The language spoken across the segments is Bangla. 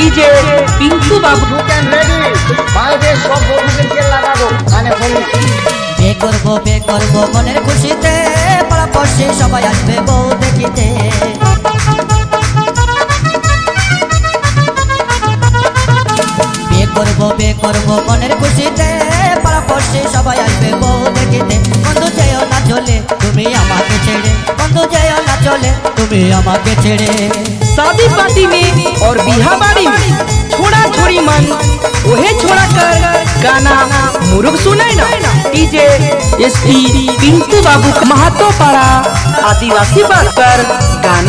DJ Pinku Babu. Can ready বাইরে সব বন্ধুদেরকে লাগাবো। মানে বলি বে করব বে করব মনের খুশিতে পাড়া পড়শি সবাই আসবে বউ দেখিতে। বে করব বে করব মনের খুশিতে পাড়া পড়শি সবাই আসবে বউ দেখিতে। বন্ধু যেও না চলে তুমি আমাকে ছেড়ে। বন্ধু যেও না চলে তুমি আমাকে ছেড়ে शादी पार्टी में और बिहा बाड़ी में छोड़ा छोड़ी मन ओहे छोड़ा कर गाना मुरुग सुनाई ना डीजे एसपी पिंकू बाबू महातो पाड़ा आदिवासी पर गाना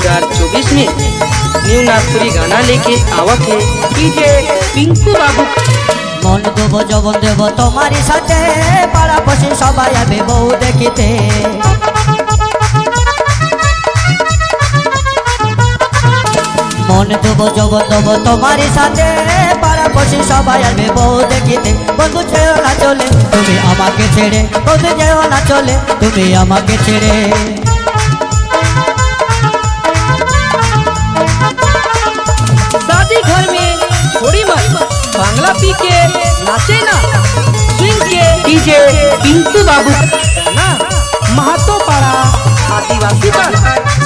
2024 में न्यू नागपुरी गाना लेके आवत है डीजे पिंकू बाबू মন দেবো যবন দেবো তোমারই সাথে পাড়া পশি সবাই আসবে বউ দেখিতে মন দেবো যবন দেবো তোমারই সাথে পাড়া পশি সবাই আসবে বউ দেখিতে বন্ধু যেও না চলে তুমি আমাকে ছেড়ে বন্ধু যেও না চলে তুমি আমাকে ছেড়ে बांग्ला पी के नाचे ना स्विंग के डीजे पिंकू बाबू ना महातो पाड़ा आदिवासी पर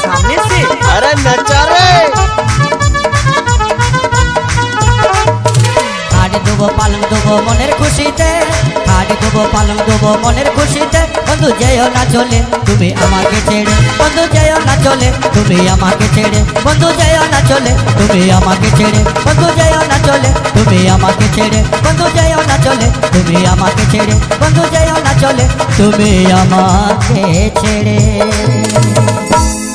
सामने से अरे नचा रे হাড়ি দেবো পালং দেবো মনের খুশিতে হাড়ি দেবো পালং দেবো মনের খুশিতে বন্ধু যেও না চলে, তুমি আমাকে ছেড়ে। বন্ধু যেও না চলে, তুমি আমাকে ছেড়ে। বন্ধু যেও না চলে, তুমি আমাকে ছেড়ে। বন্ধু যেও না চলে, তুমি আমাকে ছেড়ে। বন্ধু যেও না চলে, তুমি আমাকে ছেড়ে। বন্ধু যেও না চলে, তুমি আমাকে ছেড়ে।